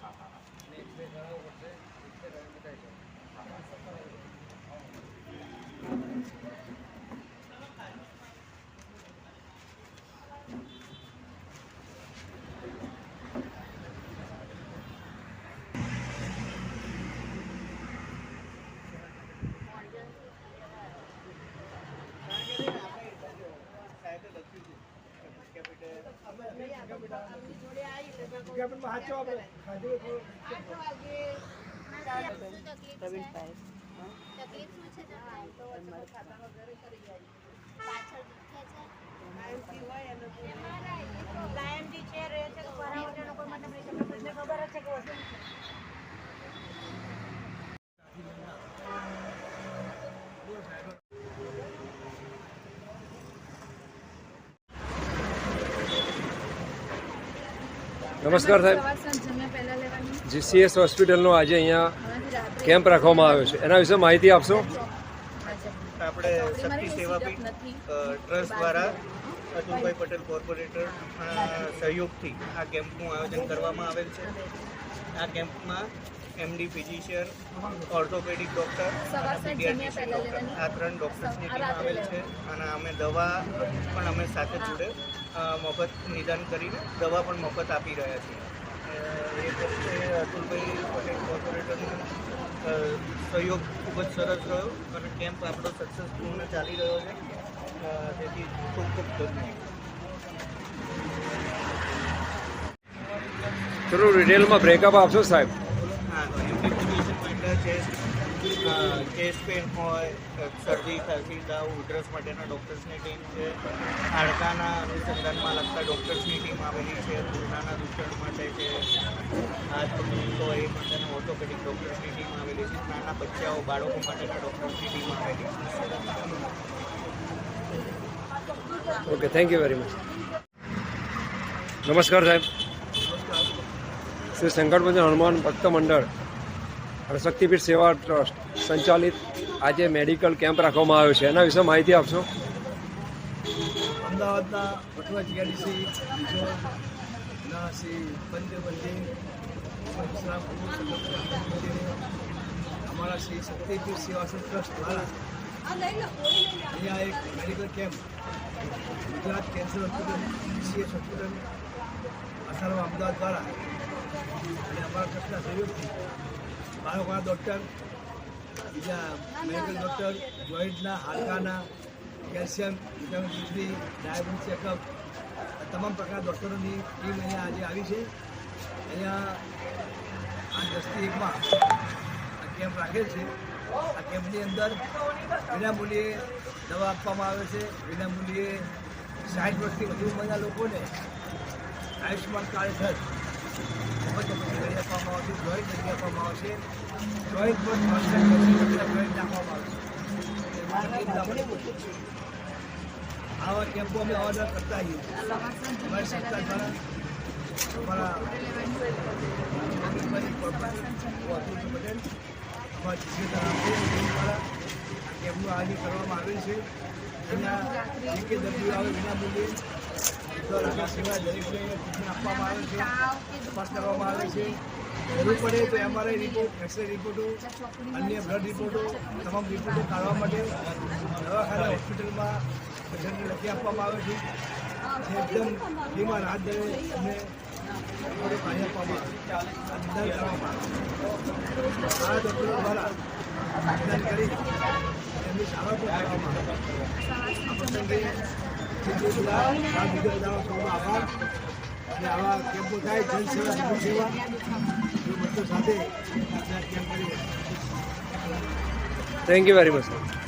હા હા હા. એક બે જણાવવું પડશે એક બે જણાવી મુકાઈ જાય તકલીફ શું છે તમારે પાછળ દુખે છે કાયમથી છે રહે છે કે પરાવર્તનનો કોઈ મતલબ નહીં તમને ખબર જ છે કે વસ્તુ નમસ્કાર સાહેબ. જીસીએસ હોસ્પિટલનો આજે અહીંયા કેમ્પ રાખવામાં આવ્યો છે. એના વિશે માહિતી આપશો? આપણે શક્તિ સેવાપીઠ ટ્રસ્ટ દ્વારા અતુલભાઈ પટેલ કોર્પોરેટર સહયોગથી આ કેમ્પનું આયોજન કરવામાં આવેલ છે. આ કેમ્પમાં એમડી ફિઝિશિયન ઓર્થોપેડિક ડૉક્ટર આ ત્રણ ડૉક્ટર્સની ટીમ આવેલ છે. અને અમે દવા પણ અમે સાથે જોડે મફત નિદાન કરીને દવા પણ મફત આપી રહ્યા છીએ. એ વખતે અતુલભાઈ પટેલ કોર્પોરેટરનો સહયોગ ખૂબ જ સરસ રહ્યો અને કેમ્પ આપણો સક્સેસફુલ ચાલી રહ્યો છે. તેથી ખૂબ ખૂબ ધન્યવાદ. થોડું ડિટેલમાં બ્રેકઅપ આપશો સાહેબ. માટે ચેસ્ટ પેન હોય શરદી ખાંસી તાવ ઉધરસ માટેના ડૉક્ટર્સની ટીમ છે. હાડકાના અનુસંધાનમાં લગતા ડૉક્ટર્સની ટીમ આવેલી છે. ઘૂંટણાના દૂષણ માટે છે. હાથ તો હોય એ માટેના ઓર્થોપેડિક ડૉક્ટર્સની ટીમ આવેલી છે. નાના બચ્ચાઓ બાળકો માટેના ડૉક્ટર્સની ટીમ આવેલી છે. Okay thank you very much નમસ્કાર સાહેબ. શ્રી શંકરભજન હનુમાન ભક્ત મંડળ. શક્તિપીઠ સેવા ટ્રસ્ટ સંચાલિત આજે મેડિકલ કેમ્પ રાખવામાં આવ્યો છે. એના વિશે માહિતી આપશો? અમદાવાદના વટવા જીઆઈડીસી રિઝોર્ટના શ્રી પંચબંધી અમારા શ્રી શક્તિપીઠ સેવાસન ટ્રસ્ટ દ્વારા અહીંયા એક medical camp Gujarat cancer hospital CS hospital Asarva Ahmedabad દ્વારા અને અમારા ટ્રસ્ટના સહયોગથી બાળકોના ડૉક્ટર બીજા મેડિકલ ડૉક્ટર જોઈન્ટના, હાડકાના, calcium vitamin D diabetes checkup તમામ પ્રકારના ડૉક્ટરોની ટીમ અહીંયા આજે આવી છે. અહીંયા આ દસથી એકમાં આ કેમ્પ રાખેલ છે. આ કેમ્પની અંદર વિનામૂલ્યે દવા આપવામાં આવે છે. વિનામૂલ્યે સાઠ વર્ષથી વધુ ઉંમરના લોકોને આયુષ્યમાન કાર્ડ હેઠળ મફત કરી આપવામાં આવશે કરી આપવામાં આવશે જોઈન્ટ પર જોઈન્ટ નાખવામાં આવશે આવા કેમ્પો અમે ઓર્ડર કરતા અમારી સરકાર દ્વારા અમારા કરવામાં આવેલ છે એના જે કે દર્દીઓ આવે વિનામૂલ્યે દર અઢાર સિવાય દરેકને આપવામાં આવે છે તપાસ કરવામાં આવે છે જરૂર પડે તો એમઆરઆઈ રિપોર્ટ એક્સરે રિપોર્ટો અન્ય બ્લડ રિપોર્ટો તમામ રિપોર્ટો કાઢવા માટે દવાખાના હોસ્પિટલમાં પેશન્ટને લખી આપવામાં આવે છે એકદમ ફ્રીમાં રાહત દરે આપવામાં આવે કરવામાં આ ડૉક્ટરો દ્વારા એમની સારવાર પણ આવે આ આભાર અને આવા કેમ્પો થેન્ક યુ વેરી મચ